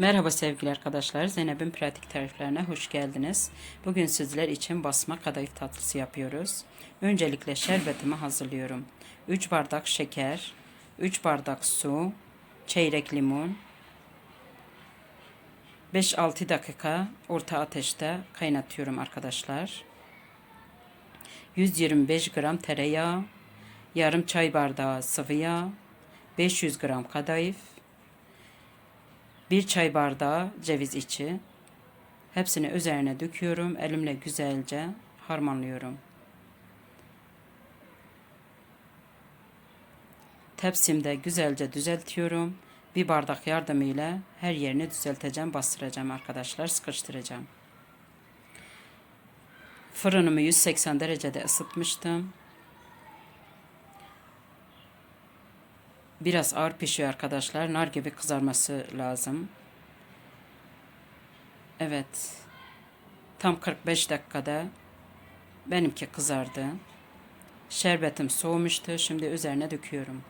Merhaba sevgili arkadaşlar. Zeynep'in pratik tariflerine hoş geldiniz. Bugün sizler için basma kadayıf tatlısı yapıyoruz. Öncelikle şerbetimi hazırlıyorum. 3 bardak şeker, 3 bardak su, çeyrek limon, 5-6 dakika orta ateşte kaynatıyorum arkadaşlar. 125 gram tereyağı, yarım çay bardağı sıvı yağ, 500 gram kadayıf, bir çay bardağı ceviz içi. Hepsini üzerine döküyorum. Elimle güzelce harmanlıyorum. Tepsimde güzelce düzeltiyorum. Bir bardak yardımıyla her yerini düzelteceğim, bastıracağım arkadaşlar, sıkıştıracağım. Fırınımı 180 derecede ısıtmıştım. Biraz ağır pişiyor arkadaşlar. Nar gibi kızarması lazım. Evet. Tam 45 dakikada benimki kızardı. Şerbetim soğumuştu. Şimdi üzerine döküyorum.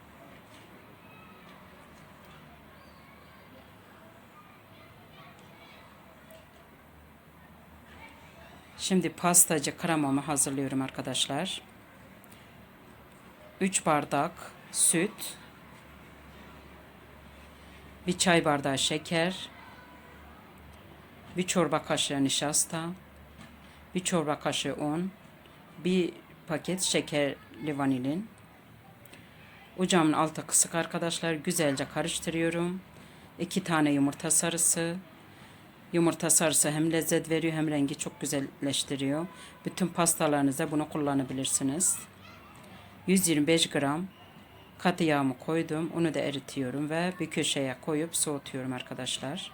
Şimdi pastacı kremamı hazırlıyorum arkadaşlar. 3 bardak süt, bir çay bardağı şeker, bir çorba kaşığı nişasta, bir çorba kaşığı un, bir paket şekerli vanilin. Ocağımın altı kısık arkadaşlar. Güzelce karıştırıyorum. İki tane yumurta sarısı. Yumurta sarısı hem lezzet veriyor hem rengi çok güzelleştiriyor. Bütün pastalarınıza bunu kullanabilirsiniz. 125 gram Katı yağımı koydum. Onu da eritiyorum ve bir köşeye koyup soğutuyorum arkadaşlar.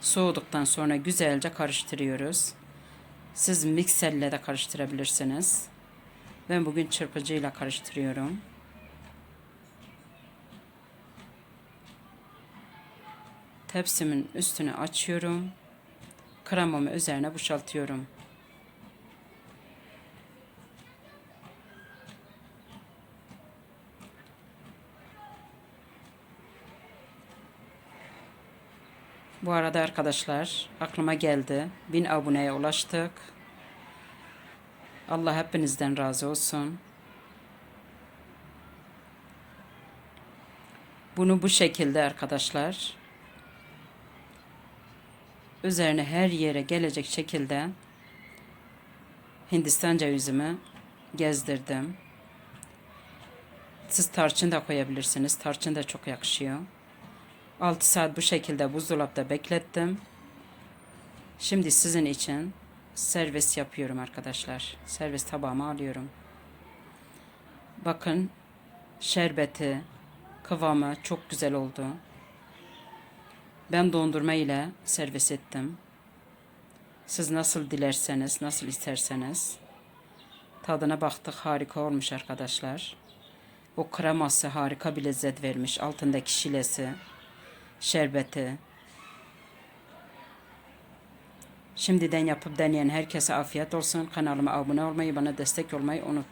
Soğuduktan sonra güzelce karıştırıyoruz. Siz mikserle de karıştırabilirsiniz. Ben bugün çırpıcıyla karıştırıyorum. Tepsimin üstünü açıyorum. Kremamı üzerine boşaltıyorum. Bu arada arkadaşlar aklıma geldi. Bin aboneye ulaştık. Allah hepinizden razı olsun. Bunu bu şekilde arkadaşlar üzerine her yere gelecek şekilde Hindistan cevizimi gezdirdim. Siz tarçın da koyabilirsiniz. Tarçın da çok yakışıyor. 6 saat bu şekilde buzdolapta beklettim. Şimdi sizin için servis yapıyorum arkadaşlar. Servis tabağıma alıyorum. Bakın şerbeti, kıvamı çok güzel oldu. Ben dondurma ile servis ettim. Siz nasıl dilerseniz, nasıl isterseniz. Tadına baktık harika olmuş arkadaşlar. O kreması harika bir lezzet vermiş. Altındaki şilesi şerbeti. Şimdiden yapıp deneyen herkese afiyet olsun. Kanalıma abone olmayı, bana destek olmayı unutmayın.